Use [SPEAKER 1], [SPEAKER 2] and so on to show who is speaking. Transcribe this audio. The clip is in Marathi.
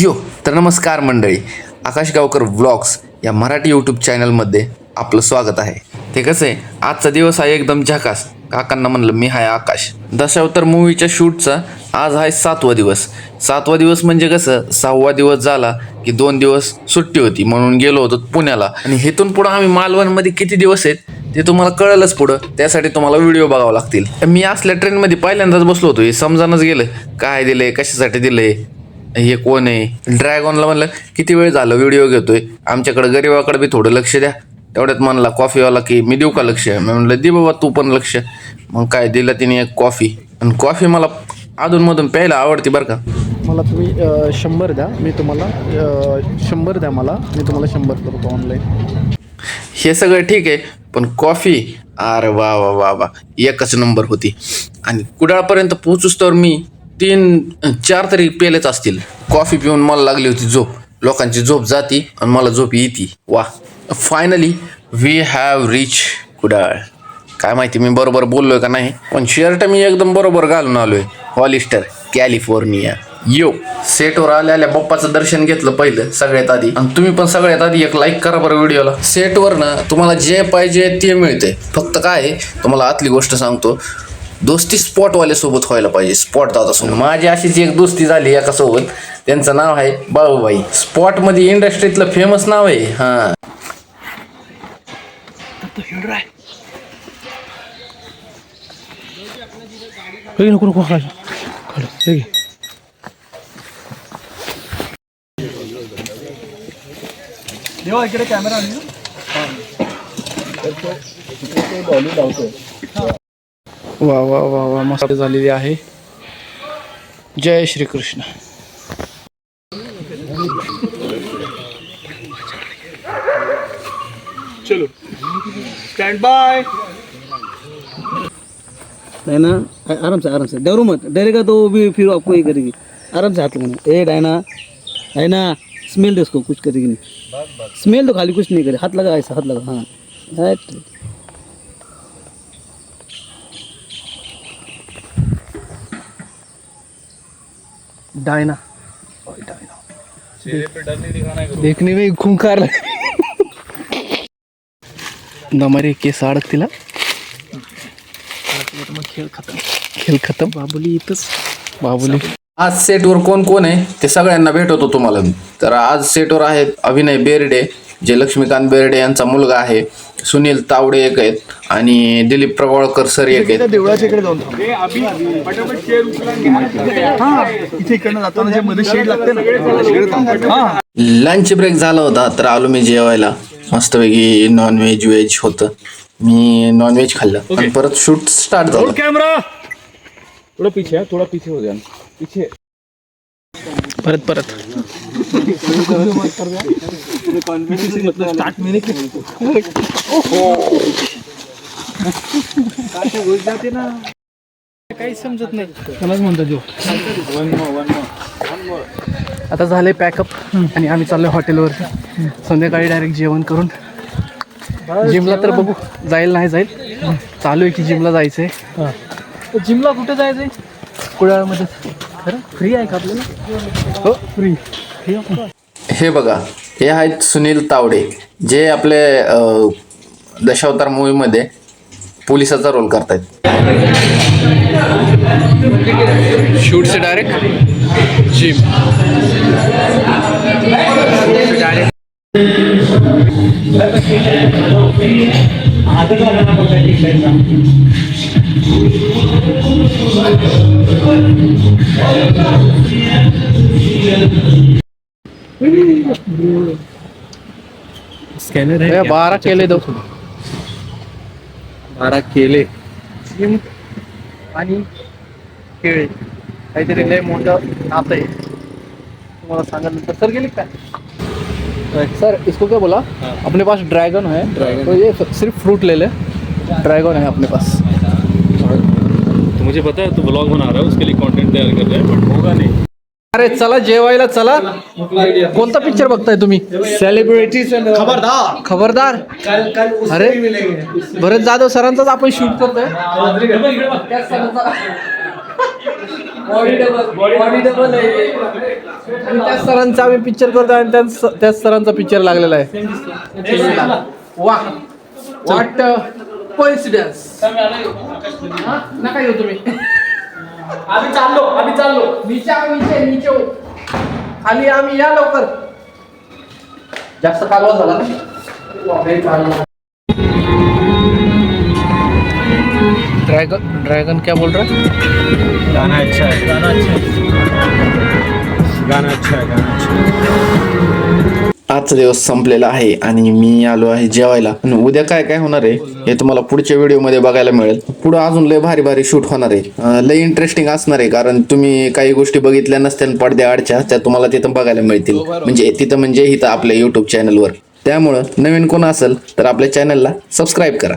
[SPEAKER 1] यो तर नमस्कार मंडळी. आकाश गावकर व्लॉग्स या मराठी यूट्यूब चॅनलमध्ये आपलं स्वागत आहे. ते कसं? आहे आजचा दिवस आहे एकदम झकास. काकांना म्हणलं मी हाय आकाश. दशावतार मूवीच्या शूटचा आज आहे सातवा दिवस. सातवा दिवस म्हणजे कसं? सहावा दिवस झाला की दोन दिवस सुट्टी होती म्हणून गेलो होतो पुण्याला. आणि हेतून पुढं आम्ही मालवणमध्ये किती दिवस आहेत ते तुम्हाला कळलंच पुढं. त्यासाठी तुम्हाला व्हिडिओ बघावं लागतील. मी असल्या ट्रेनमध्ये पहिल्यांदाच बसलो होतो हे समजानच गेलं. काय दिलंय कशासाठी दिलंय हे कोण आहे? ड्रॅगॉनला म्हणलं किती वेळ झालं व्हिडिओ घेतोय? आमच्याकडे गरीबाकडे बी थोडं लक्ष द्या. तेवढ्यात म्हणला कॉफीवाला की मी देऊ का लक्ष? मी म्हणलं दे बाबा तू पण लक्ष. मग काय दिलं तिने एक कॉफी. आणि कॉफी मला अधूनमधून प्यायला आवडते बरं का.
[SPEAKER 2] मला तुम्ही शंभर द्या. मी तुम्हाला शंभर द्या मला. मी तुम्हाला शंभर करतो ऑनलाईन
[SPEAKER 1] हे सगळं ठीक आहे पण कॉफी अरे वा वा वा वा. एकच नंबर होती. आणि कुडाळपर्यंत पोचूस तर मी तीन चार तरी पेलेच असतील. कॉफी पिऊन मला लागली होती झोप. लोकांची झोप जाती आणि मला झोप येते. वा. Finally we have reach Kudal काय माहिती मी बरोबर बोललोय का नाही? पण शर्ट मी एकदम बरोबर घालून आलोय. हॉलिस्टर कॅलिफोर्निया यो सेटवर आल्या आल्या बाप्पाचं दर्शन घेतलं पहिलं सगळ्यात आधी. आणि तुम्ही पण सगळ्यात आधी एक लाईक करा बरं व्हिडिओला. सेटवर ना तुम्हाला जे पाहिजे ते मिळते फक्त काय आहे, तुम्हाला आतली गोष्ट सांगतो. दोस्ती स्पॉटवाल्या सोबत व्हायला पाहिजे स्पॉट दादा सोबत माझी अशीच एक दोस्ती झाली एका सोबत. त्यांचं नाव आहे बाळूबाई. स्पॉटमध्ये इंडस्ट्रीतलं फेमस नाव आहे. हा.
[SPEAKER 2] नको नको हे. देवा इकडे कॅमेरा आणली वा वा वा वा मस्त झालेली आहे. जय श्री कृष्ण
[SPEAKER 3] चलो स्टैंड बाय
[SPEAKER 4] डायना आ- आराम से आराम से. डरो मत. डरेगा तो वो भी फिर आपको ये करेगी. आराम से हाथ लगाना. ए डायना. डायना स्मेल दे उसको. कुछ करेगी नहीं. स्मेल तो खाली कुछ नहीं करे. हाथ लगा ऐसा हाथ लगा. हाँ. Right.
[SPEAKER 2] डायना. देखने में खूंखार दमारे केस अडकतीला मग खेळ खतम खेळ खतम। बाबुली इथंच। बाबुली।
[SPEAKER 1] आज सेटवर कोण कोण आहे ते सगळ्यांना भेटवतो तुम्हाला. तर आज सेटवर आहेत अभिनय बेर्डे. जे लक्ष्मीकांत बेर्डे यांचा मुलगा आहे सुनील तावडे एक आहेत आणि दिलीप प्रवाळकर सर एक आहेत.
[SPEAKER 2] देवळाच्या इकडे जाऊन हा इथे इकडनं जाताना जे मध्ये शेड लागते ना. हा.
[SPEAKER 1] लंच ब्रेक झाला होता तर आलो मी जेवायला. मस्तपैकी नॉनव्हेज व्हेज होतं. मी नॉनव्हेज खाल्लं. आणि परत शूट स्टार्ट झालं.
[SPEAKER 3] कैमरा थोड़ा पीछे थोड़ा पीछे हो पीछे.
[SPEAKER 2] परत परत.
[SPEAKER 4] स्टार्ट मैंने
[SPEAKER 2] काही समजत नाही त्यालाच म्हणतो जो आता झाले पॅकअप आणि आम्ही चाललोय हॉटेलवरती. संध्याकाळी डायरेक्ट जेवण करून. जिमला तर बघू जाईल नाही जाईल. चालू आहे की जिमला जायचंय. जिमला कुठे जायचंय? कुडाळमध्ये. खरं? फ्री आहे का आपल्याला? हो. फ्री.
[SPEAKER 1] हे बघा हे आहेत सुनील तावडे जे आपले दशावतार दशावतार मूवीमध्ये पोलिसाचा रोल करतायत.
[SPEAKER 2] शूट से डायरेक्ट जिम
[SPEAKER 3] स्कैनर
[SPEAKER 2] ए, बारा केले दो।
[SPEAKER 3] बारा केले।
[SPEAKER 2] जिम आणि खेळ काहीतरी लय मोठं नातं आहे. तुम्हाला सांगा नंतर सर गेले काय? सर इसको क्या बोला? अपने पास ड्रैगन है। तो ये सिर्फ़ फ्रूट ले ले। ड्रैगन है अपने पास।
[SPEAKER 3] तो मुझे पता है तू ब्लॉग बना रहा है उसके लिए कंटेंट तैयार कर रहा है बट होगा नहीं।
[SPEAKER 2] अरे चला जेवायला चला. कोणता पिक्चर बघताय तुम्ही?
[SPEAKER 3] सेलिब्रिटीज
[SPEAKER 2] खबरदार. खबरदार? अरे भरत जाधव सरांचाच आपण शूट करतोय. बॉडी डबल बॉडी डबल आहे. आणि त्या सरांचा आम्ही पिक्चर करतो आणि त्या त्याच सरांचा पिक्चर लागलेला आहे. वा वाट कोइन्सिडन्स नका येऊ तुम्ही. आम्ही चाललो आम्ही चाललो. नीचे आम्ही नीचे नीचे. खाली आम्ही या लवकर. जास्त कालवा झाला. ड्रैगन ड्रैगन क्या बोल रहा? है
[SPEAKER 3] गाना अच्छा है गाना अच्छा है गाना अच्छा है गाना अच्छा है
[SPEAKER 1] आजचा दिवस संपलेला आहे आणि मी आलो आहे जेवायला. आणि उद्या काय काय होणार आहे हे तुम्हाला पुढच्या व्हिडिओमध्ये बघायला मिळेल. पुढे अजून लय भारी भारी शूट होणार आहे. लय इंटरेस्टिंग असणार आहे कारण तुम्ही काही गोष्टी बघितल्या नसतील पडद्या आडच्या त्या तुम्हाला तिथं बघायला मिळतील. म्हणजे तिथं म्हणजे इथं आपल्या युट्यूब चॅनलवर त्यामुळं नवीन कोण असेल तर आपल्या चॅनलला सबस्क्राईब करा.